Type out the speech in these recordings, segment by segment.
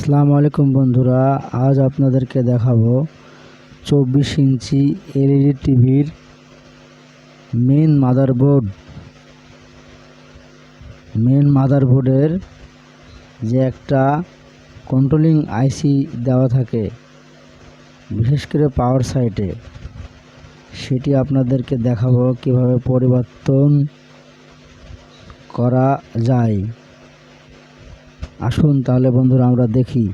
আসসালামু আলাইকুম বন্ধুরা, আজ আপনাদেরকে দেখাবো চব্বিশ ইঞ্চি এলইডি টিভির মেন মাদারবোর্ড মেন মাদারবোর্ডের যে একটা কন্ট্রোলিং আইসি দেওয়া থাকে, বিশেষ করে পাওয়ার সাইটে সেটি আপনাদেরকে দেখাবো কীভাবে পরিবর্তন করা যায়। আসুন তাহলে বন্ধুরা আমরা দেখি।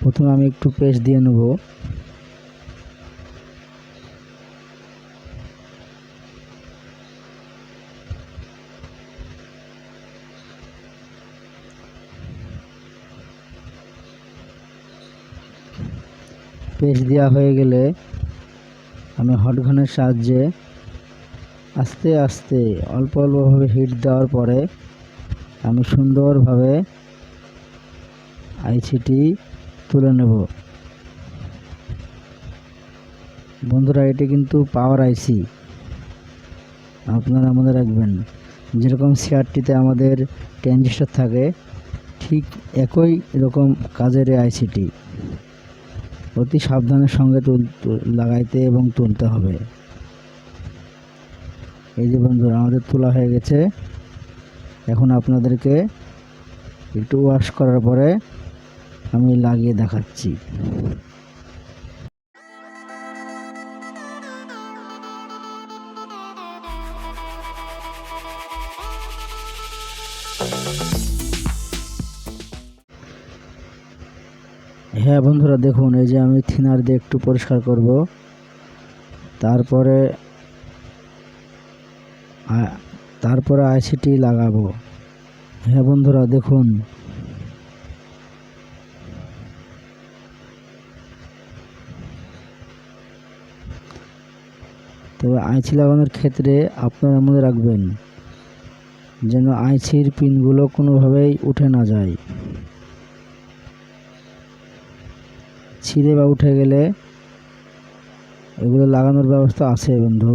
প্রথমে আমি একটু পেস্ট দিয়ে নেব। পেস্ট দেওয়া হয়ে গেলে আমি হটগানের সাহায্যে আস্তে আস্তে, অল্প অল্পভাবে হিট দেওয়ার পরে আমি সুন্দরভাবে আইসিটি তুলে নেব। বন্ধুরা, এটি কিন্তু পাওয়ার আইসি আপনারা মনে রাখবেন, যেরকম শেয়ারটিতে আমাদের ট্রানজিস্টার থাকে, ঠিক একই রকম কাজের আইসিটি অতি সাবধানের সঙ্গে লাগাইতে এবং তুলতে হবে। এই যে বন্ধুরা, আমাদের তোলা হয়ে গেছে। এখন আপনাদেরকে একটু ওয়াশ করার পরে আমি লাগিয়ে দেখাচ্ছি। হ্যাঁ বন্ধুরা, দেখুন, এই যে আমি থিনার দিয়ে একটু পরিষ্কার করব। তারপরে তারপরে আইসিটি লাগাবো। হ্যাঁ বন্ধুরা, দেখুন। তবে আইসি লাগানোর ক্ষেত্রে আপনারা মনে রাখবেন, যেন আইসির পিনগুলো কোনোভাবেই উঠে না যায়। ছিঁড়ে বা উঠে গেলে এগুলো লাগানোর ব্যবস্থা আছে বন্ধু।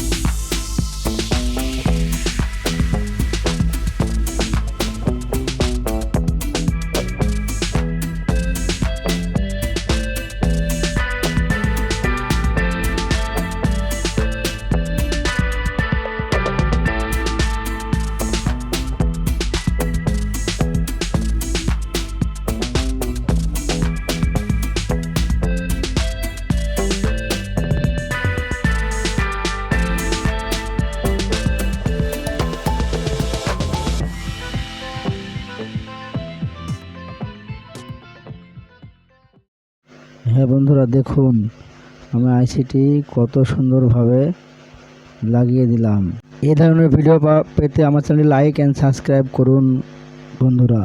হ্যাঁ বন্ধুরা, দেখুন, আমি আইসিটি কত সুন্দরভাবে লাগিয়ে দিলাম। এ ধরনের ভিডিও পেতে আমার চ্যানেল লাইক অ্যান্ড সাবস্ক্রাইব করুন বন্ধুরা।